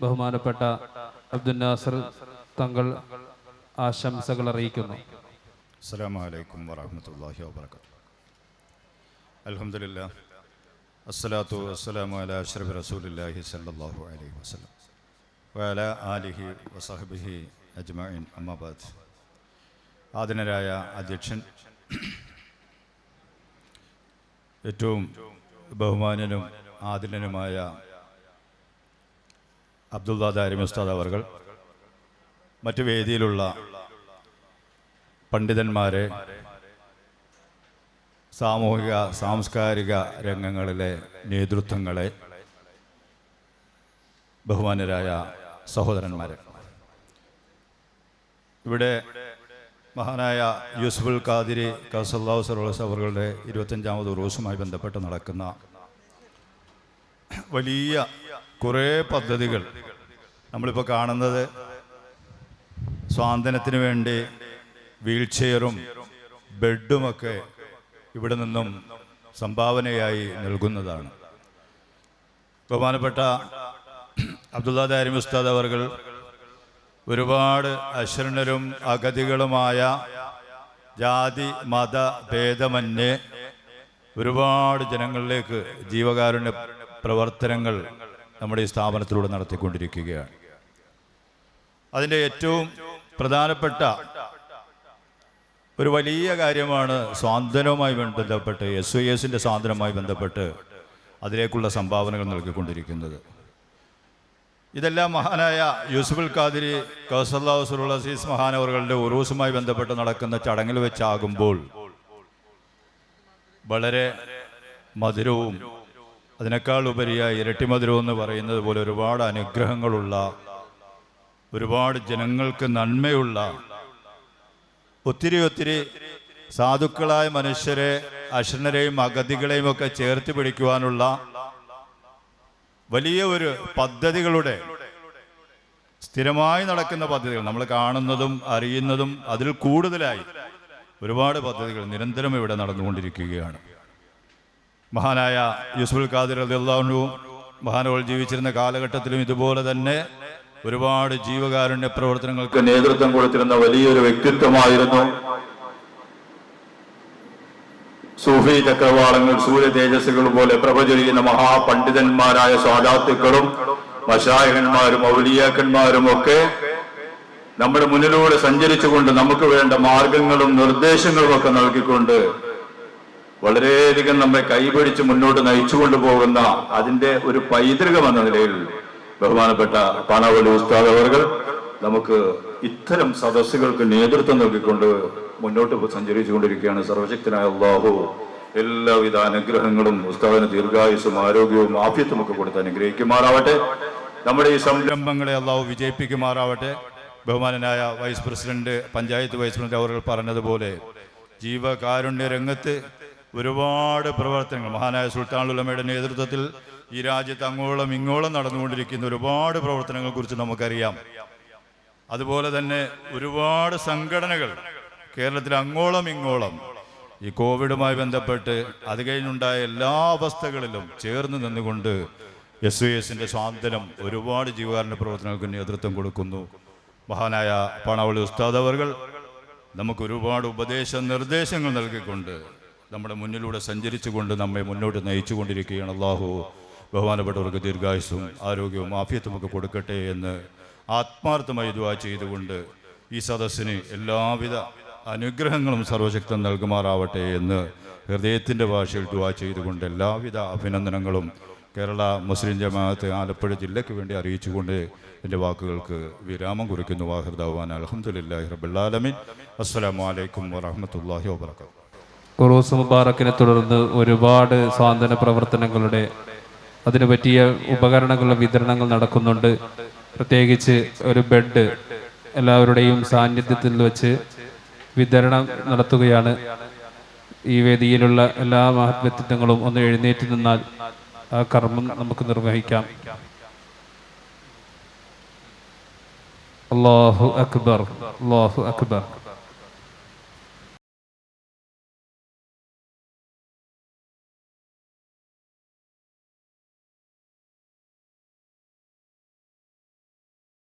ബഹുമാനപ്പെട്ട അബ്ദുൽ നാസർ തങ്ങൾ ആശംസകൾ അറിയിക്കുന്നു. അസ്സലാമു അലൈക്കും വറഹ്മത്തുള്ളാഹി വബറകാതുഹു. അൽഹംദുലില്ലാ അസ്സലാത്തു വസ്സലാമു അലാ അഷ്റഫി റസൂലില്ലാഹി സല്ലല്ലാഹു അലൈഹി വസല്ലം. വഅലാ ആലിഹി വസഹബിഹി അജ്മഈൻ അമ്മാബാദ് ആദിനരായ അധ്യക്ഷൻ ഏറ്റവും ബഹുമാനനും ആദരനുമായ അബ്ദുള്ള ദാരിമി ഉസ്താദ് അവർ മറ്റു വേദിയിലുള്ള പണ്ഡിതന്മാരെ സാമൂഹിക സാംസ്കാരിക രംഗങ്ങളിലെ നേതൃത്വങ്ങളെ ബഹുമാനരായ സഹോദരന്മാരെ. ഇവിടെ മഹാനായ യൂസുഫുൽ ഖാദിരി കസല്ലാഹു സർവസ് അവരുടെ ഇരുപത്തഞ്ചാമത് ഉറൂസുമായി ബന്ധപ്പെട്ട് നടക്കുന്ന വലിയ കുറേ പദ്ധതികൾ. നമ്മളിപ്പോൾ കാണുന്നത് സ്വാതന്ത്ര്യത്തിന് വേണ്ടി വീൽ ചെയറും ബെഡുമൊക്കെ ഇവിടെ നിന്നും സംഭാവനയായി നൽകുന്നതാണ്. ബഹുമാനപ്പെട്ട അബ്ദുള്ള ദാരി ഉസ്താദ് അവർ ഒരുപാട് അശരണരും അഗതികളുമായ ജാതി മത ഭേദമന്യേ ഒരുപാട് ജനങ്ങളിലേക്ക് ജീവകാരുണ്യ പ്രവർത്തനങ്ങൾ നമ്മുടെ ഈ സ്ഥാപനത്തിലൂടെ നടത്തിക്കൊണ്ടിരിക്കുകയാണ്. അതിന്റെ ഏറ്റവും പ്രധാനപ്പെട്ട ഒരു വലിയ കാര്യമാണ് സ്വാതന്ത്ര്യവുമായി ബന്ധപ്പെട്ട് എസ് ഐ എസിന്റെ സ്വാതന്ത്ര്യവുമായി ബന്ധപ്പെട്ട് അതിലേക്കുള്ള സംഭാവനകൾ നൽകിക്കൊണ്ടിരിക്കുന്നത്. ഇതെല്ലാം മഹാനായ യൂസുഫുൽ ഖാദിരി കൗസല്ലാസുലുള്ള അസീസ് മഹാനവറുകളുടെ ഉറൂസുമായി ബന്ധപ്പെട്ട് നടക്കുന്ന ചടങ്ങിൽ വെച്ചാകുമ്പോൾ വളരെ മധുരവും അതിനേക്കാൾ ഉപരിയായി ഇരട്ടിമധുരം എന്ന് പറയുന്നത് പോലെ ഒരുപാട് അനുഗ്രഹങ്ങളുള്ള ഒരുപാട് ജനങ്ങൾക്ക് നന്മയുള്ള ഒത്തിരി ഒത്തിരി സാധുക്കളായ മനുഷ്യരെ അശരണരെയും അഗതികളെയും ഒക്കെ ചേർത്ത് പിടിക്കുവാനുള്ള വലിയ ഒരു പദ്ധതികളുടെ സ്ഥിരമായി നടക്കുന്ന പദ്ധതികൾ. നമ്മൾ കാണുന്നതും അറിയുന്നതും അതിൽ കൂടുതലായി ഒരുപാട് പദ്ധതികൾ നിരന്തരം ഇവിടെ നടന്നുകൊണ്ടിരിക്കുകയാണ്. മഹാനായ യൂസുഫുൽ ഖാദിർ അള്ളാഹു മഹാനവൾ ജീവിച്ചിരുന്ന കാലഘട്ടത്തിലും ഇതുപോലെ തന്നെ ഒരുപാട് ജീവകാരുണ്യ പ്രവർത്തനങ്ങൾക്ക് നേതൃത്വം കൊടുത്തിരുന്ന വലിയൊരു വ്യക്തിത്വമായിരുന്നു സൂഫി ചക്രവാളങ്ങൾ സൂര്യ തേജസ്സുകൾ പോലെ പ്രഭചൊരിയുന്ന മഹാപണ്ഡിതന്മാരായ സ്വാദാത്തുക്കളും മഷായകന്മാരും ഔലിയാക്കന്മാരും ഒക്കെ നമ്മുടെ മുന്നിലൂടെ സഞ്ചരിച്ചുകൊണ്ട് നമുക്ക് വേണ്ട മാർഗങ്ങളും നിർദ്ദേശങ്ങളും ഒക്കെ നൽകിക്കൊണ്ട് വളരെയധികം നമ്മെ കൈപിടിച്ച് മുന്നോട്ട് നയിച്ചുകൊണ്ടു പോകുന്ന അതിന്റെ ഒരു പൈതൃകം എന്ന നിലയിൽ ബഹുമാനപ്പെട്ട പാണാവലി ഉസ്താദ് അവർ നമുക്ക് ഇത്തരം സദസ്സുകൾക്ക് നേതൃത്വം നൽകിക്കൊണ്ട് മുന്നോട്ട് സഞ്ചരിച്ചു കൊണ്ടിരിക്കുകയാണ് സർവശക്തനായ അള്ളാഹു എല്ലാവിധ അനുഗ്രഹങ്ങളും ഉസ്താദിന് ദീർഘായുസും ആരോഗ്യവും ആഫ്യത്തും ഒക്കെ കൊടുത്ത് അനുഗ്രഹിക്കുമാറാവട്ടെ. നമ്മുടെ ഈ സംരംഭങ്ങളെ അള്ളാഹു വിജയിപ്പിക്കുമാറാവട്ടെ. ബഹുമാനനായ vice president panchayat vice president അവർ പറഞ്ഞതുപോലെ ജീവകാരുണ്യ രംഗത്ത് ഒരുപാട് പ്രവർത്തനങ്ങൾ. മഹാനായ സുൽത്താൻ ഉലമയുടെ നേതൃത്വത്തിൽ ഈ രാജ്യത്ത് അങ്ങോളം ഇങ്ങോളം നടന്നുകൊണ്ടിരിക്കുന്ന ഒരുപാട് പ്രവർത്തനങ്ങളെ കുറിച്ച് നമുക്കറിയാം. അതുപോലെ തന്നെ ഒരുപാട് സംഘടനകൾ കേരളത്തിൽ അങ്ങോളം ഇങ്ങോളം ഈ കോവിഡുമായി ബന്ധപ്പെട്ട് അത് കഴിഞ്ഞുണ്ടായ എല്ലാ അവസ്ഥകളിലും ചേർന്ന് നിന്നുകൊണ്ട് എസ് വി എസിന്റെ സ്വാതന്ത്ര്യം ഒരുപാട് ജീവകാരുണ്യ പ്രവർത്തനങ്ങൾക്ക് നേതൃത്വം കൊടുക്കുന്നു. മഹാനായ പണവളി ഉസ്താദ് അവർ നമുക്ക് ഒരുപാട് ഉപദേശ നിർദ്ദേശങ്ങൾ നൽകിക്കൊണ്ട് നമ്മുടെ മുന്നിലൂടെ സഞ്ചരിച്ചുകൊണ്ട് നമ്മെ മുന്നോട്ട് നയിച്ചു കൊണ്ടിരിക്കുകയാണ് അള്ളാഹു ബഹുമാനപ്പെട്ടവർക്ക് ദീർഘായുസും ആരോഗ്യവും ആഫിയത്തും ഒക്കെ കൊടുക്കട്ടെ എന്ന് ആത്മാർത്ഥമായി ദുവാ ചെയ്തുകൊണ്ട് ഈ സദസ്സിന് എല്ലാവിധ അനുഗ്രഹങ്ങളും സർവശക്തം നൽകുമാറാവട്ടെ എന്ന് ഹൃദയത്തിന്റെ ഭാഷയിൽ ദുവാ ചെയ്തുകൊണ്ട് എല്ലാവിധ അഭിനന്ദനങ്ങളും കേരള മുസ്ലിം ജമാഅത്ത് ആലപ്പുഴ ജില്ലയ്ക്ക് വേണ്ടി അറിയിച്ചുകൊണ്ട് എന്റെ വാക്കുകൾക്ക് വിരാമം കുറിക്കുന്നു. വാഹൃദാൻ അലഹമുല്ലാ റബുല്ലാലമീൻ അസ്സലാമു അലൈക്കും വറഹമത്തല്ലാഹി വാബർക്കാത്തു ഉറൂസ് മുബാറക്കിനെ തുടർന്ന് ഒരുപാട് സ്വാതന്ത്ര്യ പ്രവർത്തനങ്ങളുടെ അതിനു പറ്റിയ ഉപകരണങ്ങളുടെ വിതരണങ്ങൾ നടക്കുന്നുണ്ട്. പ്രത്യേകിച്ച് ഒരു ബെഡ് എല്ലാവരുടെയും സാന്നിധ്യത്തിൽ വെച്ച് വിതരണം നടത്തുകയാണ്. ഈ വേദിയിലുള്ള എല്ലാ മഹത്വത്വങ്ങളും ഒന്ന് എഴുന്നേറ്റ് നിന്നാൽ ആ കർമ്മം നമുക്ക് നിർവഹിക്കാം. അള്ളാഹു അക്ബർ അള്ളാഹു അക്ബർ.